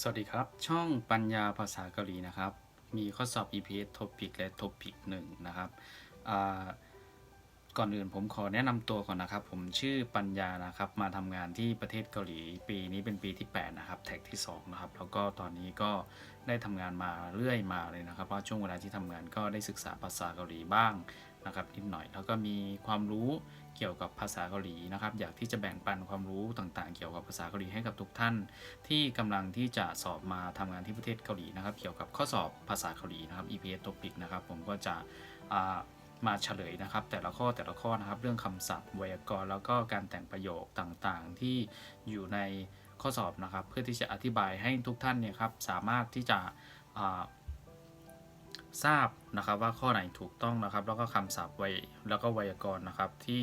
สวัสดีครับ ช่องปัญญาภาษาเกาหลีนะครับ มีข้อสอบ EPS Topic และ Topic 1 นะครับก่อนอื่นผมขอแนะนำตัวก่อนนะครับ ผมชื่อปัญญานะครับ มาทำงานที่ประเทศเกาหลี ปีนี้เป็นปีที่ 8 นะครับ แท็กที่ 2 นะครับ แล้วก็ตอนนี้ก็ได้ทำงานมาเรื่อยมาเลยนะครับเพราะช่วงเวลาที่ทำงานก็ได้ศึกษาภาษาเกาหลีบ้าง นะครับนิดหน่อย แล้วก็มีความรู้เกี่ยวกับภาษาเกาหลีนะครับ อยากที่จะแบ่งปันความรู้ต่างๆ เกี่ยวกับภาษาเกาหลีให้กับทุกท่าน ที่กำลังที่จะสอบมาทำงานที่ประเทศเกาหลีนะครับ เกี่ยวกับข้อสอบภาษาเกาหลีนะครับ EPS Topic นะครับ ผมก็จะมาเฉลยนะครับ แต่ละข้อแต่ละข้อนะครับ เรื่องคำศัพท์ไวยากรณ์แล้วก็การแต่งประโยคต่างๆ ที่อยู่ในข้อสอบนะครับ เพื่อที่จะอธิบายให้ทุกท่านเนี่ยครับสามารถที่จะ ทราบนะครับว่าข้อไหนถูกต้องนะครับ แล้วก็คำศัพท์ไวยแล้วก็ไวยากรณ์นะครับที่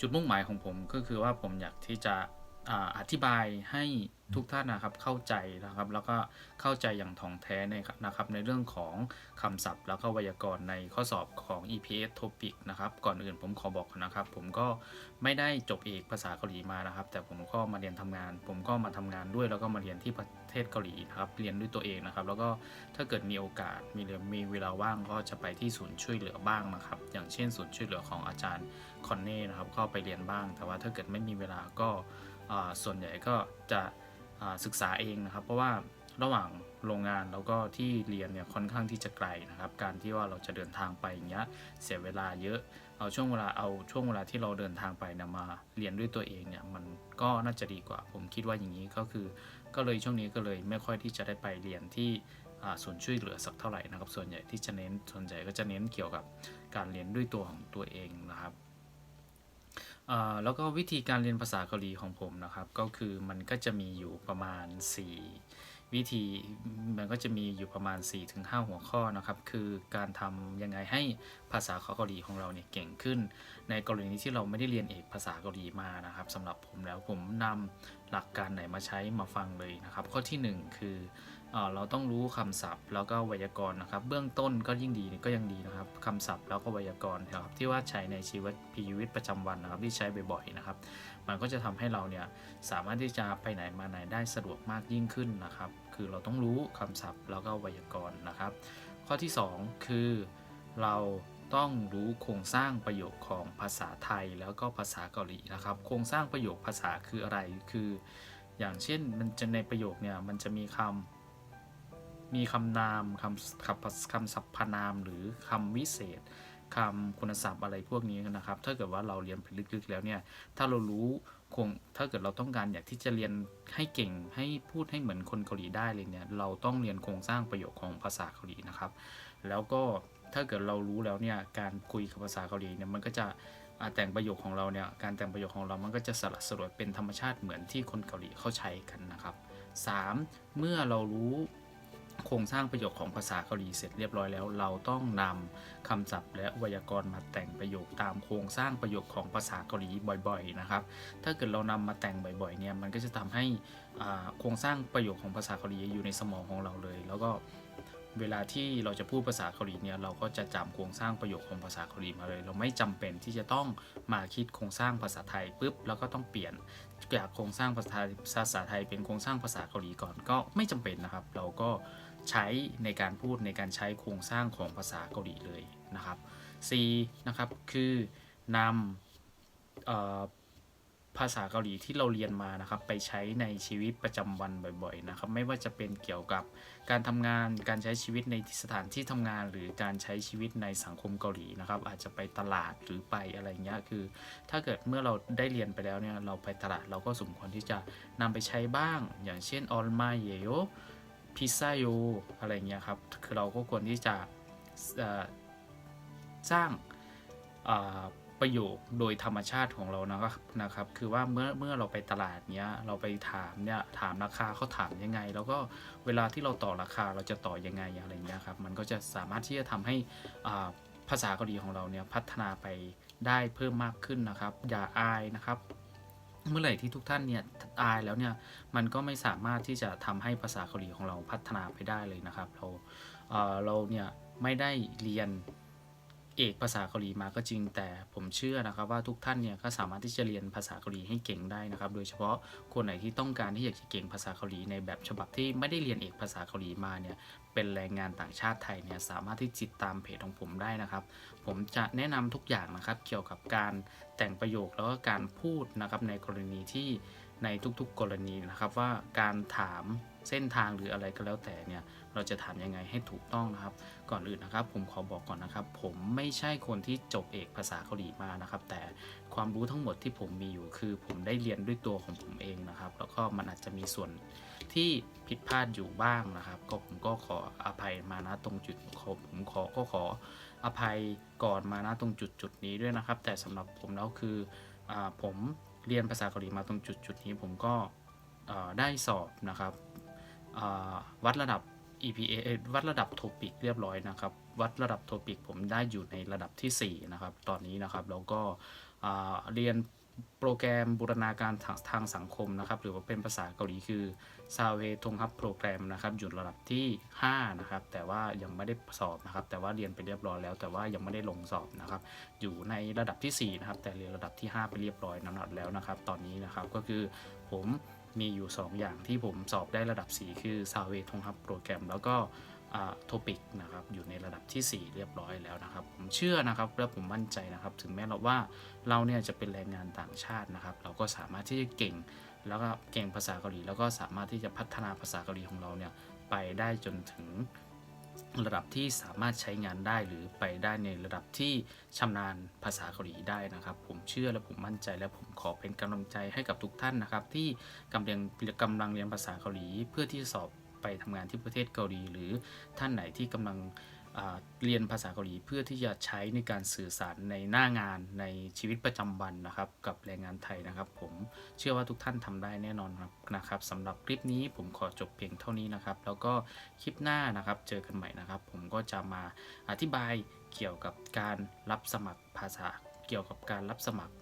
จุดมุ่งหมายของผมก็คือว่าผมอยากที่จะ อธิบายให้ทุกท่านนะครับเข้าใจนะครับ แล้วก็เข้าใจอย่างถ่องแท้ในนะครับ ในเรื่องของคำศัพท์ แล้วก็ไวยากรณ์ในข้อสอบของ EPS Topic นะครับ ก่อนอื่นผมขอบอกนะครับ ผมก็ไม่ได้จบเอกภาษาเกาหลีมานะครับ แต่ผมก็มาเรียนทำงาน ผมก็มาทำงานด้วย แล้วก็มาเรียนที่ประเทศเกาหลีนะครับเรียนด้วยตัวเองนะครับ แล้วก็ถ้าเกิดมีโอกาสมีเรือมีเวลาว่างก็จะไปที่ศูนย์ช่วยเหลือบ้างนะครับ อย่างเช่นศูนย์ช่วยเหลือของอาจารย์คอนเน่นะครับก็ไปเรียนบ้าง แต่ว่าถ้าเกิดไม่มีเวลาก็ ส่วนใหญ่ก็จะศึกษาเองนะครับ เพราะว่าระหว่างโรงงานแล้วก็ที่เรียนเนี่ยค่อนข้างที่จะไกลนะครับ การที่ว่าเราจะเดินทางไปอย่างเงี้ยเสียเวลาเยอะเอาช่วงเวลาเอาช่วงเวลาที่เราเดินทางไปเนี่ยมาเรียนด้วยตัวเองเนี่ยมันก็น่าจะดีกว่า ผมคิดว่าอย่างนี้ก็คือ ก็เลยช่วงนี้ก็เลยไม่ค่อยที่จะได้ไปเรียนที่อ่าศูนช่วยเหลือสักเท่าไหร่นะครับ ส่วนใหญ่ที่จะเน้นส่วนใหญ่ก็จะเน้นเกี่ยวกับการเรียนด้วยตัวของตัวเองนะครับ แล้วก็วิธีการเรียนภาษาเกาหลีของผมนะครับ ก็คือมันก็จะมีอยู่ประมาณ 4 วิธีมันก็จะมีอยู่ประมาณ 4-5 หัวข้อนะครับ คือการทำยังไงให้ภาษาเกาหลีของเราเนี่ยเก่งขึ้น ในกรณีที่เราไม่ได้เรียนเอกภาษาเกาหลีมานะครับสำหรับผมแล้วผมนำหลักการไหนมาใช้มาฟังเลยนะครับ ข้อทีหนึ่1 คือ เราต้องรู้คำศัพท์ แล้วก็ไวยากรณ์นะครับ เบื้องต้นก็ยิ่งดีก็ยังดีนะครับคำศัพท์แล้วก็ไวยากรณ์นะครับที่ว่าใช้ในชีวิตชีวิตประจำวันนะครับ ที่ใช้บ่อยๆนะครับ มันก็จะทำให้เราเนี่ยสามารถที่จะไปไหนมาไหนได้สะดวกมากยิ่งขึ้นนะครับ คือเราต้องรู้คำศัพท์แล้วก็ไวยากรณ์นะครับ ข้อที่ 2 คือเราต้องรู้โครงสร้างประโยคของภาษาไทยแล้วก็ภาษาเกาหลีนะครับ โครงสร้างประโยคภาษาคืออะไรคือ อย่างเช่นมันจะในประโยคเนี่ยมันจะมีคำ มีคำนามคำคำคำสรรพนามหรือคำวิเศษคำคุณศัพท์อะไรพวกนี้นะครับ ถ้าเกิดว่าเราเรียนไปลึกๆแล้วเนี่ย ถ้าเรารู้คง ถ้าเกิดเราต้องการอยากที่จะเรียนให้เก่ง ให้พูดให้เหมือนคนเกาหลีได้เลยเนี่ย เราต้องเรียนโครงสร้างประโยคของภาษาเกาหลีนะครับ แล้วก็ถ้าเกิดเรารู้แล้วเนี่ย การคุยกับภาษาเกาหลีเนี่ยมันก็จะแต่งประโยคของเราเนี่ย การแต่งประโยคของเรามันก็จะสลัดสลวยเป็นธรรมชาติเหมือนที่คนเกาหลีเขาใช้กันนะครับ 3. เมื่อเรารู้ โครงสร้างประโยคของภาษาเกาหลีเสร็จเรียบร้อยแล้ว เราต้องนำคำศัพท์และไวยากรณ์มาแต่งประโยคตามโครงสร้างประโยคของภาษาเกาหลีบ่อยๆนะครับ ถ้าเกิดเรานำมาแต่งบ่อยๆเนี่ยมันก็จะทำให้โครงสร้างประโยคของภาษาเกาหลีอยู่ในสมองของเราเลย แล้วก็เวลาที่เราจะพูดภาษาเกาหลีเนี่ยเราก็จะจำโครงสร้างประโยคของภาษาเกาหลีมาเลย เราไม่จำเป็นที่จะต้องมาคิดโครงสร้างภาษาไทยปุ๊บแล้วก็ต้องเปลี่ยนจากโครงสร้างภาษาไทยภาษาไทยเป็นโครงสร้างภาษาเกาหลีก่อนก็ไม่จำเป็นนะครับ เราก็ ใช้ในการพูดในการใช้โครงสร้างของภาษาเกาหลีเลยนะครับ C นะครับคือนำอภาษาเกาหลีที่เราเรียนมานะครับ ไปใช้ในชีวิตประจำวันบ่อยๆนะครับ ไม่ว่าจะเป็นเกี่ยวกับการทำงานการใช้ชีวิตในสถานที่ทำงาน หรือการใช้ชีวิตในสังคมเกาหลีนะครับ อาจจะไปตลาดหรือไปอะไรเงี้ยคือ ถ้าเกิดเมื่อเราได้เรียนไปแล้วเนี่ยเราไปตลาดเราก็สมควรที่จะนำไปใช้บ้าง อย่างเช่นออลมาเยโย พิซซ่าโยอะไรเงี้ยครับคือเราก็ควรที่จะสร้างประโยคโดยธรรมชาติของเรานะครับนะครับ คือว่าเมื่อเมื่อเราไปตลาดเนี้ยเราไปถามเนี่ยถามราคาเขาถามยังไง แล้วก็เวลาที่เราต่อราคาเราจะต่อยังไงอะไรเงี้ยครับมันก็จะสามารถที่จะทำให้ภาษาเกาหลีของเราเนี่ยพัฒนาไปได้เพิ่มมากขึ้นนะครับ อย่าอายนะครับ เมื่อไหร่ที่ทุกท่านเนี่ยตายแล้วเนี่ยมันก็ไม่สามารถที่จะทำให้ภาษาเกาหลีของเราพัฒนาไปได้เลยนะครับ เราเเราเนี่ยไม่ได้เรียน เอกภาษาเกาหลีมาก็จริงแต่ผมเชื่อนะครับว่าทุกท่านเนี่ยก็สามารถที่จะเรียนภาษาเกาหลีให้เก่งได้นะครับ โดยเฉพาะคนไหนที่ต้องการที่อยากจะเก่งภาษาเกาหลีในแบบฉบับที่ไม่ได้เรียนเอกภาษาเกาหลีมาเนี่ยเป็นแรงงานต่างชาติไทยเนี่ยสามารถที่ติดตามเพจของผมได้นะครับ ผมจะแนะนำทุกอย่างนะครับเกี่ยวกับการแต่งประโยคแล้วก็การพูดนะครับในกรณีที่ในทุกๆกรณีนะครับว่าการถาม เส้นทางหรืออะไรก็แล้วแต่เนี่ยเราจะถามยังไงให้ถูกต้องนะครับ ก่อนอื่นนะครับ ผมขอบอกก่อนนะครับ ผมไม่ใช่คนที่จบเอกภาษาเกาหลีมานะครับ แต่ความรู้ทั้งหมดที่ผมมีอยู่คือ ผมได้เรียนด้วยตัวของผมเองนะครับ แล้วก็มันอาจจะมีส่วนที่ผิดพลาดอยู่บ้างนะครับ ก็ผมก็ขออภัยมานะตรงจุดขอผมขอก็ขออภัยก่อนมานะตรงจุดจุดนี้ด้วยนะครับ แต่สำหรับผมแล้วคืออผมเรียนภาษาเกาหลีมาตรงจุดจุดนี้ผมก็ได้สอบนะครับ วัดระดับ EPA วัดระดับโทปิกเรียบร้อยนะครับ วัดระดับโทปิกผมได้อยู่ในระดับที่ 4 นะครับ ตอนนี้นะครับ แล้วก็เรียนโปรแกรมบูรณาการทางทางสังคมนะครับ หรือว่าเป็นภาษาเกาหลีคือซาเวทงฮับโปรแกรมนะครับอยู่ระดับที่ 5 นะครับ แต่ว่ายังไม่ได้สอบนะครับ แต่ว่าเรียนไปเรียบร้อยแล้ว แต่ว่ายังไม่ได้ลงสอบนะครับ อยู่ในระดับที่ 4 นะครับ แต่เรียนระดับที่ 5 ไปเรียบร้อยนับแล้วนะครับ ตอนนี้นะครับก็คือผม มีอยู่ 2 อย่างที่ผมสอบได้ระดับ 4 คือซาเวทงฮับโปรแกรมแล้วก็โทปิกนะครับอยู่ในระดับทีสี่ 4 เรียบร้อยแล้วนะครับ ผมเชื่อนะครับและผมมั่นใจนะครับ ถึงแม้เราว่าเราเนี่ยจะเป็นแรงงานต่างชาตินะครับ เราก็สามารถที่จะเก่งแล้วก็เก่งภาษาเกาหลี แล้วก็สามารถที่จะพัฒนาภาษาเกาหลีของเราเนี่ยไปได้จนถึง ระดับที่สามารถใช้งานได้หรือไปได้ในระดับที่ชำนาญภาษาเกาหลีได้นะครับ ผมเชื่อและผมมั่นใจและผมขอเป็นกำลังใจให้กับทุกท่านนะครับ ที่กำลังกำลังเรียนภาษาเกาหลี เพื่อที่จะสอบไปทำงานที่ประเทศเกาหลี หรือท่านไหนที่กำลัง เรียนภาษาเกาหลีเพื่อที่จะใช้ในการสื่อสารในหน้างานในชีวิตประจำวันนะครับ กับแรงงานไทยนะครับ ผมเชื่อว่าทุกท่านทำได้แน่นอนนะครับสำหรับคลิปนี้ผมขอจบเพียงเท่านี้นะครับ แล้วก็คลิปหน้านะครับเจอกันใหม่นะครับ ผมก็จะมาอธิบายเกี่ยวกับการรับสมัครภาษาเกี่ยวกับการรับสมัคร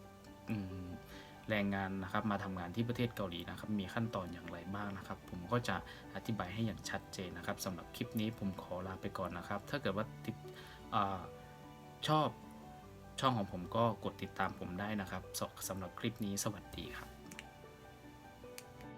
แรงงานนะครับมาทำงานที่ประเทศเกาหลีนะครับ มีขั้นตอนอย่างไรบ้างนะครับ ก็จะอธิบายให้อย่างชัดเจนนะครับสำหรับคลิปนี้ผมขอลาไปก่อนนะครับ ถ้าเกิดว่าติดอชอบช่องของผมก็กดติดตามผมได้นะครับสำหรับคลิปนี้สวัสดีครับ